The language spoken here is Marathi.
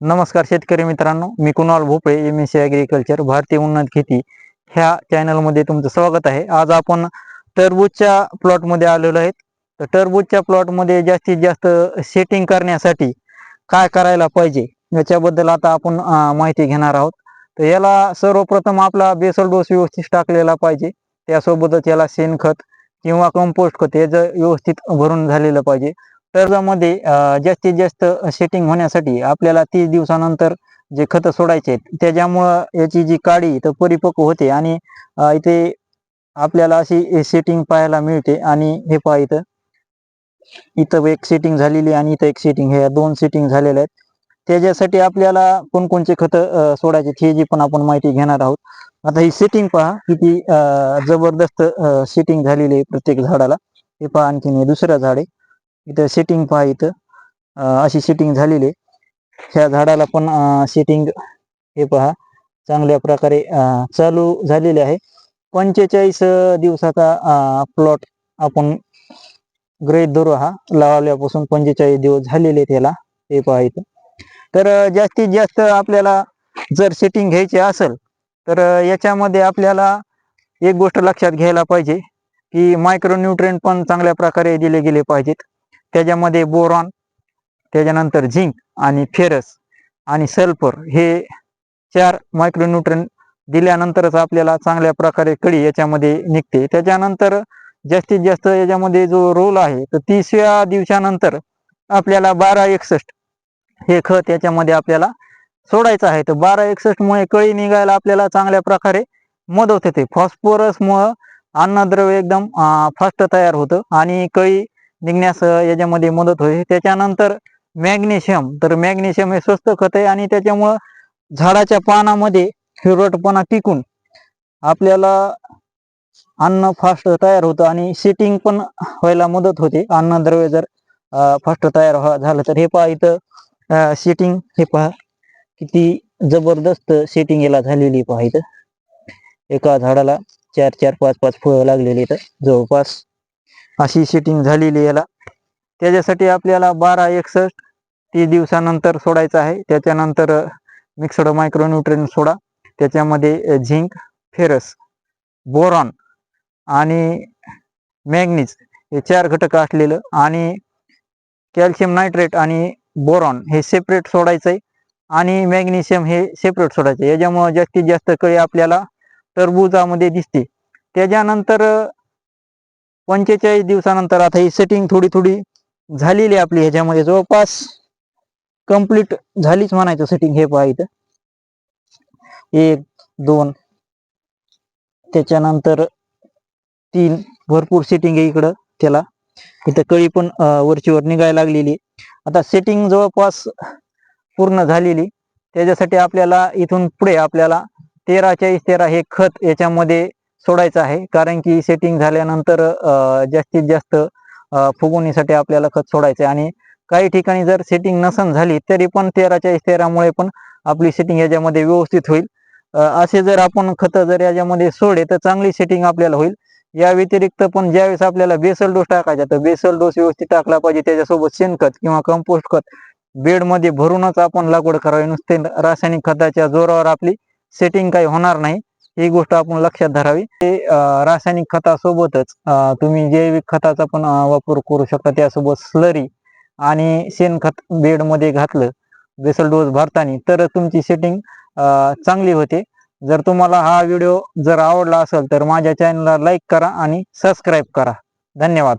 नमस्कार शेतकरी मित्रांनो मी कुणाल भोपळे एम एस सी ॲग्रिकल्चर भारतीय उन्नत खेती. ह्या चॅनलमध्ये तुमचं स्वागत आहे. आज आपण टरबूजच्या प्लॉटमध्ये आलेलो आहेत. तर टरबूजच्या प्लॉटमध्ये जास्तीत जास्त सेटिंग करण्यासाठी काय करायला पाहिजे याच्याबद्दल आता आपण माहिती घेणार आहोत. तर याला सर्वप्रथम आपला बेसल डोस व्यवस्थित टाकलेला पाहिजे. त्यासोबतच याला शेणखत किंवा कंपोस्ट खत याचं व्यवस्थित भरून झालेलं पाहिजे. कर्जामध्ये जास्तीत जास्त सेटिंग होण्यासाठी आपल्याला तीस दिवसानंतर जे खतं सोडायचे आहेत त्याच्यामुळं याची जी काडी तर परिपक्व होते आणि इथे आपल्याला अशी सेटिंग पाहायला मिळते आणि हे पहा इथं. इथं एक सेटिंग झालेली आणि इथं एक सेटिंग हे दोन सेटिंग झालेल्या आहेत. त्याच्यासाठी आपल्याला कोणकोणचे खतं सोडायचे हे जी पण आपण माहिती घेणार आहोत. आता ही सेटिंग पहा किती जबरदस्त सेटिंग झालेली आहे प्रत्येक झाडाला. हे पहा आणखीन हे दुसरं झाड आहे. इथं सेटिंग पहा इथं. अशी सेटिंग झालेली आहे. ह्या झाडाला पण सेटिंग हे पहा. चांगल्या प्रकारे चालू झालेले आहे. पंचेचाळीस दिवसाचा प्लॉट आपण ग्रहित धरू हा. लावल्यापासून पंचेचाळीस दिवस झालेले त्याला हे पहा इथं. तर जास्तीत जास्त आपल्याला जर सेटिंग घ्यायची असेल तर याच्यामध्ये आपल्याला एक गोष्ट लक्षात घ्यायला पाहिजे की मायक्रोन्यूट्रिएंट पण चांगल्या प्रकारे दिले गेले पाहिजेत. त्याच्यामध्ये बोरॉन त्याच्यानंतर झिंक आणि फेरस आणि सल्फर हे चार मायक्रोन्यूट्रन दिल्यानंतरच आपल्याला चांगल्या प्रकारे कळी याच्यामध्ये निघते. त्याच्यानंतर जास्तीत जास्त याच्यामध्ये जो रोल आहे तर तिसऱ्या दिवसानंतर आपल्याला बारा एकसष्ट हे खत याच्यामध्ये आपल्याला सोडायचं आहे. तर बारा एकसष्ट मुळे कळी निघायला आपल्याला चांगल्या प्रकारे मदत होते. फॉस्फोरस मुळे अन्नद्रव्य एकदम फास्ट तयार होतं आणि कळी निघण्यास याच्यामध्ये मदत होते त्याच्यानंतर मॅग्नेशियम तर मॅग्नेशियम हे स्वस्त खत आहे आणि त्याच्यामुळं झाडाच्या पानामध्ये हिरवटपणा टिकून आपल्याला अन्न फास्ट तयार होतं आणि सेटिंग पण व्हायला मदत होते. अन्नद्रव्य जर फास्ट तयार व्हा- झालं तर. हे पहा इथं सेटिंग हे पहा. किती जबरदस्त सेटिंग याला झालेली पहा इथं. एका झाडाला चार चार पाच पाच फळं लागलेली इथं जवळपास अशी सेटिंग झालेली याला. त्याच्यासाठी आपल्याला बारा एकसष्ट तीस दिवसानंतर सोडायचं आहे. त्याच्यानंतर मिक्सड मायक्रोन्युट्रिन सोडा. त्याच्यामध्ये झिंक फेरस बोरॉन आणि मॅग्नीज हे चार घटक असलेलं आणि कॅल्शियम नायट्रेट आणि बोरॉन हे सेपरेट सोडायचं आहे आणि मॅग्नेशियम हे सेपरेट सोडायचं आहे जास्तीत जास्त कळी आपल्याला टरबुजामध्ये दिसते. त्याच्यानंतर पंचेचाळीस दिवसानंतर आता ही सेटिंग थोडी थोडी झालेली आहे आपली ह्याच्यामध्ये. जवळपास कंप्लीट झालीच म्हणायचं सेटिंग हे पहा इथं. एक दोन त्याच्यानंतर तीन भरपूर सेटिंग आहे इकडं त्याला. इथं कळी पण वरचीवर निघायला लागलेली आता सेटिंग जवळपास पूर्ण झालेली त्याच्यासाठी आपल्याला इथून पुढे आपल्याला तेरा चाळीस तेरा हे खत याच्यामध्ये सोडायचं आहे. कारण की सेटिंग झाल्यानंतर जास्तीत जास्त फुगवणीसाठी आपल्याला खत सोडायचं आहे. आणि काही ठिकाणी जर सेटिंग नसन झाली तरी पण तेरा चाळीस तेरामुळे पण आपली सेटिंग याच्यामध्ये व्यवस्थित होईल. असे जर आपण खतं जर याच्यामध्ये सोडे तर चांगली सेटिंग आपल्याला होईल. या व्यतिरिक्त पण ज्यावेळेस आपल्याला बेसल डोस टाकायचा तर बेसल डोस व्यवस्थित टाकला पाहिजे. त्याच्यासोबत शेणखत किंवा कंपोस्ट खत बेडमध्ये भरूनच आपण लागवड करावी. नुसते रासायनिक खताच्या जोरावर आपली सेटिंग काही होणार नाही. ही गोष्ट आपण लक्षात धरावी. ते रासायनिक खतासोबतच तुम्ही जैविक खताचा पण वापर करू शकता. त्यासोबत स्लरी आणि शेणखत बेडमध्ये घातलं बेसल डोस भरताना तर तुमची सेटिंग चांगली होते. जर तुम्हाला हा व्हिडिओ जर आवडला असेल तर माझ्या चॅनलला लाईक करा आणि सबस्क्राईब करा. धन्यवाद.